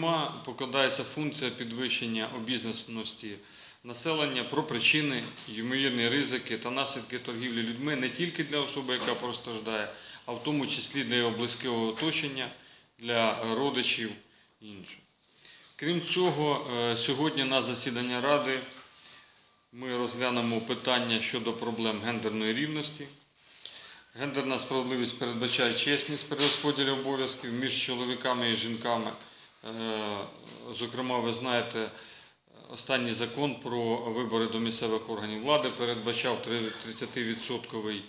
Зокрема, покладається функція підвищення обізнаності населення про причини, ймовірні ризики та наслідки торгівлі людьми не тільки для особи, яка постраждає, а в тому числі для його близького оточення, для родичів і інших. Крім цього, е, сьогодні на засідання Ради ми розглянемо питання щодо проблем гендерної рівності. Гендерна справедливість передбачає чесність при розподілі обов'язків між чоловіками і жінками. Е, Зокрема, ви знаєте, останній закон про вибори до місцевих органів влади передбачав 30%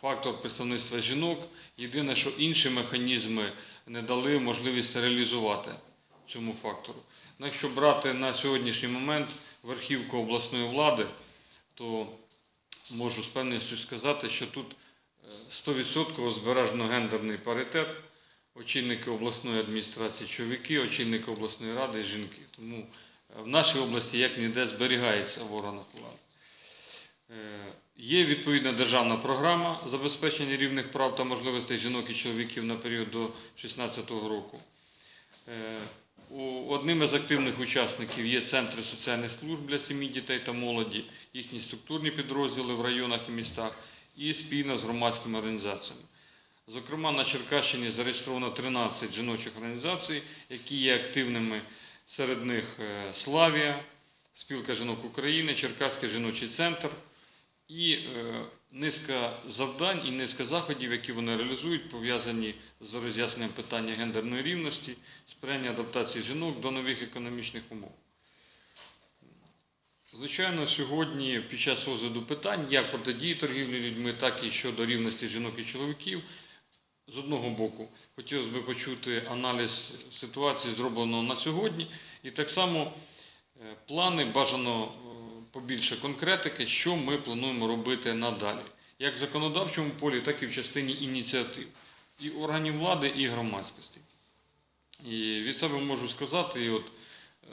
фактор представництва жінок. Єдине, що інші механізми не дали можливість реалізувати цьому фактору. Ну, якщо брати на сьогоднішній момент верхівку обласної влади, то можу з певністю сказати, що тут е, 100% збережено гендерний паритет. Очільники обласної адміністрації чоловіки, очільники обласної ради жінки. Тому е, в нашій області як ніде зберігається в органах влади. Е, Є відповідна державна програма забезпечення рівних прав та можливостей жінок і чоловіків на період до 2016 року. Е, Одним із активних учасників є центри соціальних служб для сім'ї, дітей та молоді, їхні структурні підрозділи в районах і містах і спільно з громадськими організаціями. Зокрема, на Черкащині зареєстровано 13 жіночих організацій, які є активними. Серед них е, Славія, Спілка жінок України, Черкаський жіночий центр і е, низка завдань і низка заходів, які вони реалізують, пов'язані з роз'ясненням питання гендерної рівності, сприяння адаптації жінок до нових економічних умов. Звичайно, сьогодні під час розгляду питань як протидії торгівлі людьми, так і щодо рівності жінок і чоловіків, з одного боку, хотілося б почути аналіз ситуації, зробленого на сьогодні, і так само е, плани бажано е, побільше конкретики, що ми плануємо робити надалі, як в законодавчому полі, так і в частині ініціатив. І органів влади, і громадськості. І від себе можу сказати, і от е,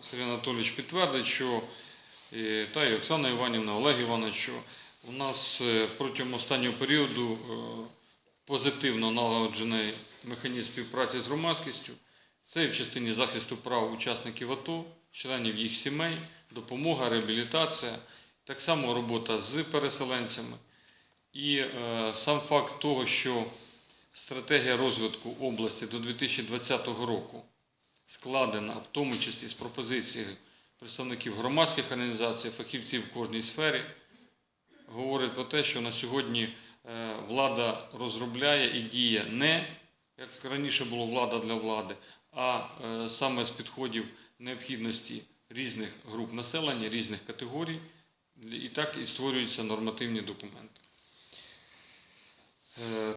Сергій Анатолійович підтвердить, що та і Оксана Іванівна, Олег Іванович, що у нас протягом останнього періоду позитивно налагоджений механізм співпраці з громадськістю. Це і в частині захисту прав учасників АТО, членів їх сімей, допомога, реабілітація, так само робота з переселенцями. І е, сам факт того, що стратегія розвитку області до 2020 року складена, в тому числі з пропозиції представників громадських організацій, фахівців в кожній сфері, говорить про те, що на сьогодні влада розробляє і діє не, як раніше було влада для влади, а е, саме з підходів необхідності різних груп населення, різних категорій, і так і створюються нормативні документи. Е,